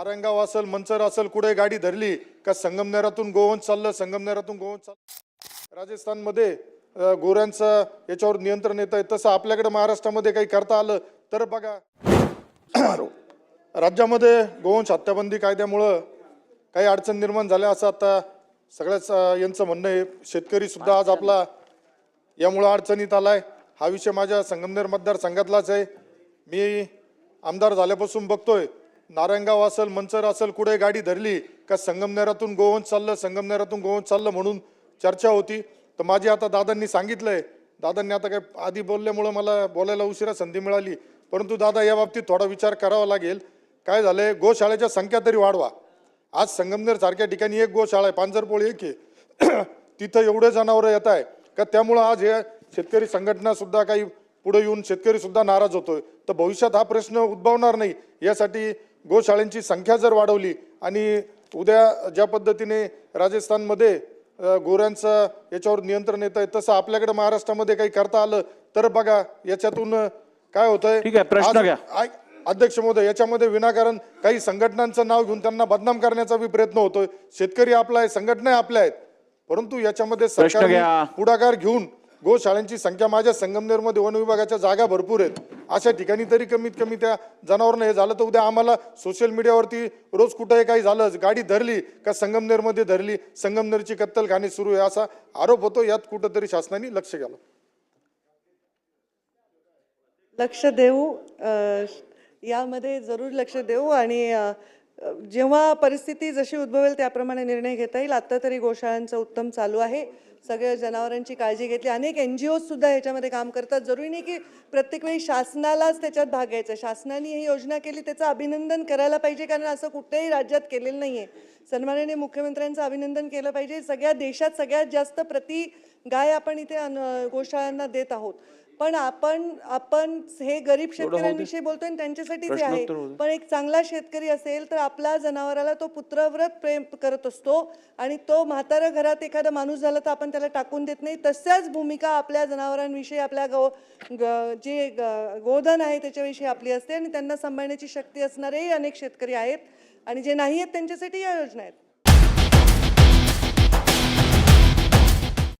आरंगाव असेल मंचर असेल कुठे गाडी धरली का संगमनेरातून गोवंश चाललं संगमनेरातून गोवंश चाललं? राजस्थानमध्ये गोऱ्यांचं याच्यावर नियंत्रण येत आहे. तसं आपल्याकडे महाराष्ट्रामध्ये काही करता आलं तर बघा. राज्यामध्ये गोवंश हत्याबंदी कायद्यामुळं काही अडचण निर्माण झाल्या असं आता सगळ्याच यांचं म्हणणं आहे. शेतकरी सुद्धा आज आपला यामुळं अडचणीत आलाय. हा विषय माझ्या संगमनेर मतदारसंघातलाच आहे. मी आमदार झाल्यापासून बघतोय. नारंगाव असेल मंचर असेल कुठे गाडी धरली का संगमनेरातून गोवंश चाललं संगमनेरातून गोवंश चाललं म्हणून चर्चा होती. तर माझी आता दादांनी सांगितलंय. दादांनी आता काय आधी बोलल्यामुळं मला बोलायला उशिरा संधी मिळाली. परंतु दादा या बाबतीत थोडा विचार करावा लागेल. काय झालंय? गोशाळेच्या संख्या तरी वाढवा. आज संगमनेर सारख्या ठिकाणी एक गोशाळा आहे पांजरपोळी एक आहे. तिथं एवढे जनावरं येत आहे का त्यामुळं आज हे शेतकरी संघटना सुद्धा काही पुढे येऊन शेतकरी सुद्धा नाराज होतोय. तर भविष्यात हा प्रश्न उद्भवणार नाही. यासाठी गोशाळांची संख्या जर वाढवली आणि उद्या ज्या पद्धतीने राजस्थानमध्ये गोऱ्यांचं याच्यावर नियंत्रण येत आहे तसं आपल्याकडे महाराष्ट्रामध्ये काही करता आलं तर बघा याच्यातून काय होतंय ठीक आहे, प्रश्न घ्या. अध्यक्ष महोदय याच्यामध्ये विनाकारण काही संघटनांचं नाव घेऊन त्यांना बदनाम करण्याचा बी प्रयत्न होतोय शेतकरी आपला आहे संघटना आपल्या आहेत परंतु याच्यामध्ये सरकारने घ्या. पुढाकार घेऊन गोशाळांची संख्या माझ्या संगमनेरमध्ये वन विभागाच्या जागा भरपूर आहेत अशा ठिकाणी तरी कमीत कमी त्या जनावरांना हे झालं तर उद्या आम्हाला सोशल मीडियावरती रोज कुठंही काही झालं गाडी धरली का संगमनेरमध्ये धरली संगमनेरची कत्तलखाने सुरू आहे असा आरोप होतो यात कुठंतरी शासनाने लक्ष घ्यावं लक्ष देऊ यामध्ये जरूर लक्ष देऊ आणि जेव्हा परिस्थिती जशी उद्भवेल त्याप्रमाणे निर्णय घेता येईल. आत्ता तरी गोशाळांचं उत्तम चालू आहे. सगळ्या जनावरांची काळजी घेतली. अनेक एन जी ओजसुद्धा ह्याच्यामध्ये काम करतात. जरुरी नाही की प्रत्येक वेळी शासनालाच त्याच्यात भाग घ्यायचा. शासनाने ही योजना केली त्याचं अभिनंदन करायला पाहिजे कारण असं कुठल्याही राज्यात केलेलं नाही आहे सन्माननीय मुख्यमंत्र्यांचं अभिनंदन केलं पाहिजे. सगळ्या देशात सगळ्यात जास्त प्रति गाय आपण इथे गोशाळांना देत आहोत. पण आपण आपण हे गरीब शेतकऱ्यांविषयी बोलतोय आणि त्यांच्यासाठीच हे आहे. पण एक चांगला शेतकरी असेल तर आपल्या जनावराला तो पुत्रव्रत प्रेम करत असतो आणि तो म्हातारा घरात एखादा माणूस झाला तर आपण त्याला टाकून देत नाही. तशाच भूमिका आपल्या जनावरांविषयी आपल्या गो जे गोधन आहे त्याच्याविषयी आपली असते आणि त्यांना सांभाळण्याची शक्ती असणारेही अनेक शेतकरी आहेत आणि जे नाही आहेत त्यांच्यासाठी या योजना आहेत.